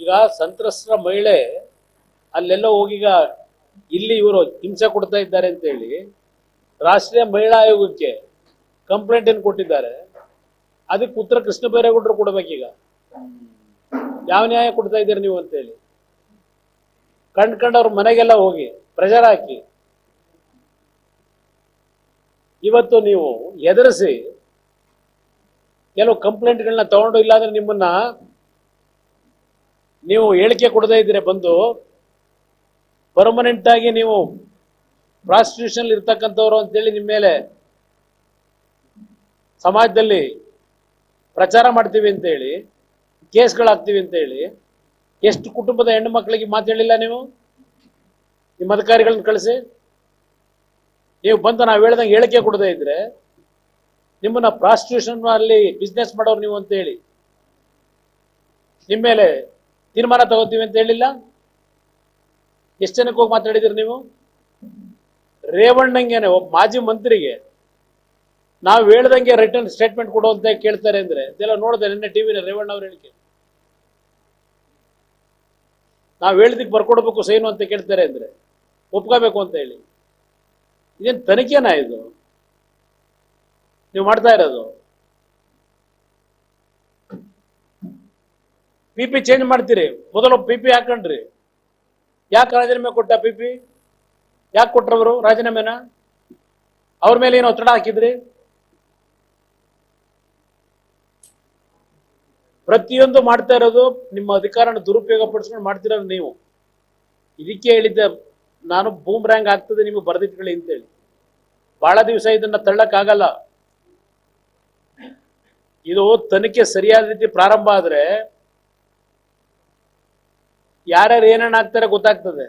ಈಗ ಸಂತ್ರಸ್ತರ ಮಹಿಳೆ ಅಲ್ಲೆಲ್ಲ ಹೋಗೀಗ ಇಲ್ಲಿ ಇವರು ಹಿಂಸೆ ಕೊಡ್ತಾ ಇದ್ದಾರೆ ಅಂತ ಹೇಳಿ ರಾಷ್ಟ್ರೀಯ ಮಹಿಳಾ ಆಯೋಗಕ್ಕೆ ಕಂಪ್ಲೇಂಟ್ ಏನು ಕೊಟ್ಟಿದ್ದಾರೆ? ಅದಕ್ಕೆ ಉತ್ತರ ಕೃಷ್ಣ ಬೈರೇಗೌಡರು ಕೊಡ್ಬೇಕೀಗ. ಯಾವ ನ್ಯಾಯ ಕೊಡ್ತಾ ಇದ್ದೀರಿ ನೀವು ಅಂತೇಳಿ ಕಂಡ್ ಕಂಡವ್ರ ಮನೆಗೆಲ್ಲ ಹೋಗಿ ಪ್ರೆಷರ್ ಹಾಕಿ. ಇವತ್ತು ನೀವು ಎದುರಿಸಿ ಕೆಲವು ಕಂಪ್ಲೇಂಟ್ಗಳನ್ನ ತಗೊಂಡು ಇಲ್ಲಾಂದ್ರೆ ನಿಮ್ಮನ್ನ ನೀವು ಹೇಳಿಕೆ ಕೊಡದೇ ಇದ್ರೆ ಬಂದು ಪರ್ಮನೆಂಟ್ ಆಗಿ ನೀವು ಪ್ರಾಸ್ಟಿಟ್ಯೂಷನ್ ಇರ್ತಕ್ಕಂಥವ್ರು ಅಂತೇಳಿ ನಿಮ್ಮ ಮೇಲೆ ಸಮಾಜದಲ್ಲಿ ಪ್ರಚಾರ ಮಾಡ್ತೀವಿ ಅಂತ ಹೇಳಿ ಕೇಸ್ಗಳಾಗ್ತೀವಿ ಅಂತ ಹೇಳಿ ಎಷ್ಟು ಕುಟುಂಬದ ಹೆಣ್ಣು ಮಕ್ಕಳಿಗೆ ಮಾತಾಡಲಿಲ್ಲ ನೀವು? ನಿಮ್ಮ ಅಧಿಕಾರಿಗಳನ್ನ ಕಳಿಸಿ. ನೀವು ಬಂದು ನಾವು ಹೇಳ್ದಂಗೆ ಹೇಳಿಕೆ ಕೊಡದೇ ಇದ್ರೆ ನಿಮ್ಮನ್ನ ಪ್ರಾಸ್ಟಿಟ್ಯೂಷನ್ ಅಲ್ಲಿ ಬಿಸ್ನೆಸ್ ಮಾಡೋರು ನೀವು ಅಂತ ಹೇಳಿ ನಿಮ್ಮ ಮೇಲೆ ತೀರ್ಮಾನ ತಗೋತೀವಿ ಅಂತ ಹೇಳಿಲ್ಲ. ಎಷ್ಟು ಜನಕ್ಕೆ ಹೋಗಿ ಮಾತಾಡಿದಿರಿ ನೀವು? ರೇವಣ್ಣಂಗೆನೆ, ಒಬ್ಬ ಮಾಜಿ ಮಂತ್ರಿಗೆ. ನಾವು ಹೇಳ್ದಂಗೆ ರಿಟರ್ನ್ ಸ್ಟೇಟ್ಮೆಂಟ್ ಕೊಡು ಅಂತ ಕೇಳ್ತಾರೆ ಅಂದ್ರೆ, ಇದೆಲ್ಲ ನೋಡಿದೆ ನಿನ್ನೆ ಟಿವಿನ ರೇವಣ್ಣ ಅವ್ರ ಹೇಳಿಕೆ. ನಾವು ಹೇಳಿದಕ್ಕೆ ಬರ್ಕೊಡ್ಬೇಕು ಸೈನು ಅಂತ ಕೇಳ್ತಾರೆ ಅಂದ್ರೆ, ಒಪ್ಕೋಬೇಕು ಅಂತ ಹೇಳಿ. ಇದೇನು ತನಿಖೆನಾ ಇದು? ನೀವು ಮಾಡ್ತಾ ಇರೋದು? ಪಿ ಚೇಂಜ್ ಮಾಡ್ತೀರಿ. ಮೊದಲು ಪಿ ಪಿ ಹಾಕೊಂಡ್ರಿ. ಯಾಕೆ ರಾಜೀನಾಮೆ ಕೊಟ್ಟ ಪಿ ಪಿ ಯಾಕೆ ಕೊಟ್ರವರು ರಾಜೀನಾಮೆನ? ಅವ್ರ ಮೇಲೆ ಏನು ಒತ್ತಡ ಹಾಕಿದ್ರಿ? ಪ್ರತಿಯೊಂದು ಮಾಡ್ತಾ ಇರೋದು ನಿಮ್ಮ ಅಧಿಕಾರನ ದುರುಪಯೋಗ ಪಡಿಸ್ಕೊಂಡು ಮಾಡ್ತಿರೋದು ನೀವು. ಇದಕ್ಕೆ ಹೇಳಿದ್ದೆ ನಾನು ಬೂಮ್ ರ್ಯಾಂಕ್ ಆಗ್ತದೆ ನಿಮಗೆ ಬರೆದಿಟ್ಕೊಳ್ಳಿ ಅಂತೇಳಿ. ಬಹಳ ದಿವಸ ಇದನ್ನ ತಳ್ಳಕ್ಕಾಗಲ್ಲ. ಇದು ತನಿಖೆ ಸರಿಯಾದ ರೀತಿ ಪ್ರಾರಂಭ ಆದ್ರೆ ಯಾರ್ಯಾರು ಏನೇನು ಗೊತ್ತಾಗ್ತದೆ.